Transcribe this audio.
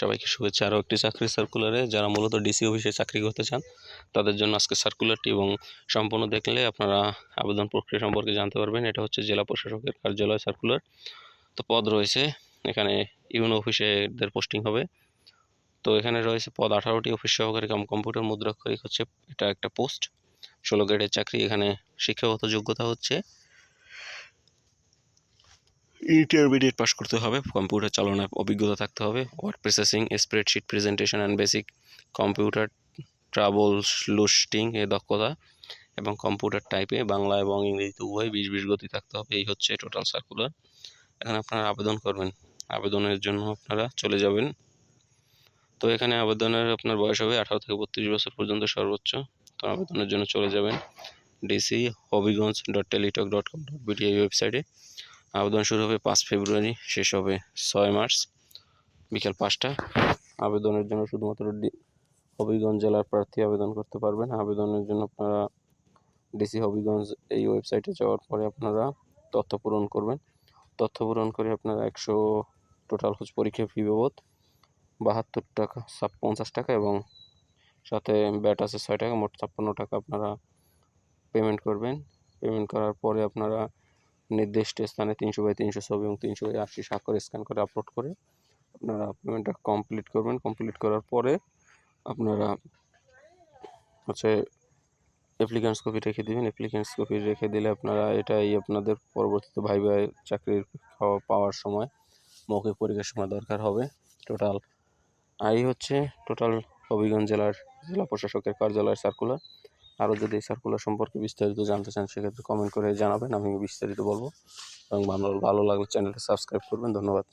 সবাইকে শুভেচ্ছা। আরও একটি চাকরির সার্কুলারে যারা মূলত ডিসি অফিসে চাকরি করতে চান, তাদের জন্য আজকে সার্কুলারটি এবং সম্পূর্ণ দেখলে আপনারা আবেদন প্রক্রিয়া সম্পর্কে জানতে পারবেন। এটা হচ্ছে জেলা প্রশাসকের কার্যালয় সার্কুলার তো পদ রয়েছে, এখানে ইউনো অফিসে এদের পোস্টিং হবে। তো এখানে রয়েছে পদ আঠারোটি অফিস সহকারী কাম কম্পিউটার মুদ্রাক্ষরিক হচ্ছে, এটা একটা পোস্ট ষোলো গ্রেডের চাকরি, এখানে শিক্ষাগত যোগ্যতা হচ্ছে। ইন্টারমিডিয়েট পাস করতে হবে কম্পিউটার চালনার অভিজ্ঞতা থাকতে হবে word processing spreadsheet presentation and basic computer troubleshooting এ দক্ষতা এবং কম্পিউটার টাইপে বাংলা এবং ইংরেজিতে উভয় বিশ বিশ গতি থাকতে হবে, এই হচ্ছে টোটাল সার্কুলার এখানে আপনারা আবেদন করবেন, আবেদনের জন্য আপনারা চলে যাবেন। তো এখানে আবেদনের আপনার বয়স হবে আঠারো থেকে বত্রিশ বছর পর্যন্ত সর্বোচ্চ, তো আবেদনের জন্য চলে যাবেন DC Habiganj dot Teletalk dot com dot BD ওয়েবসাইটে আবেদন শুরু হবে পাঁচ ফেব্রুয়ারি, শেষ হবে ছয় মার্চ, বিকেল পাঁচটা। আবেদনের জন্য শুধুমাত্র হবিগঞ্জ জেলার প্রার্থী আবেদন করতে পারবেন। আবেদনের জন্য আপনারা ডিসি হবিগঞ্জ এই ওয়েবসাইটে যাওয়ার পরে আপনারা তথ্য পূরণ করবেন। তথ্য পূরণ করে আপনারা একশো টোটাল হচ্ছে পরীক্ষা ফি বাবদ বাহাত্তর টাকা পঞ্চাশ টাকা এবং সাথে ব্যাট আছে ছয় টাকা, মোট ছাপ্পান্ন টাকা আপনারা পেমেন্ট করবেন। পেমেন্ট করার পরে আপনারা নির্দিষ্ট স্থানে তিনশো বাই তিনশো ছবি এবং তিনশো বাই আশি স্বাক্ষর স্ক্যান করে আপলোড করে আপনারা পেমেন্টটা কমপ্লিট করবেন। কমপ্লিট করার পরে আপনারা হচ্ছে অ্যাপ্লিকেন্টস কপি রেখে দিবেন। অ্যাপ্লিকেন্টস কপি রেখে দিলে আপনারা এটাই আপনাদের পরবর্তীতে ভাই ভাই চাকরির পাওয়ার সময়, মৌখিক পরীক্ষার সময় দরকার হবে। টোটাল এই হচ্ছে টোটাল হবিগঞ্জ জেলার জেলা প্রশাসকের কার্যালয়ের সার্কুলার আরও যদি এই সার্কুলার সম্পর্কে বিস্তারিত জানতে চান, সেক্ষেত্রে কমেন্ট করে জানাবেন, আমি বিস্তারিত বলব। এবং ভালো ভালো লাগলে চ্যানেলটা সাবস্ক্রাইব করবেন। ধন্যবাদ।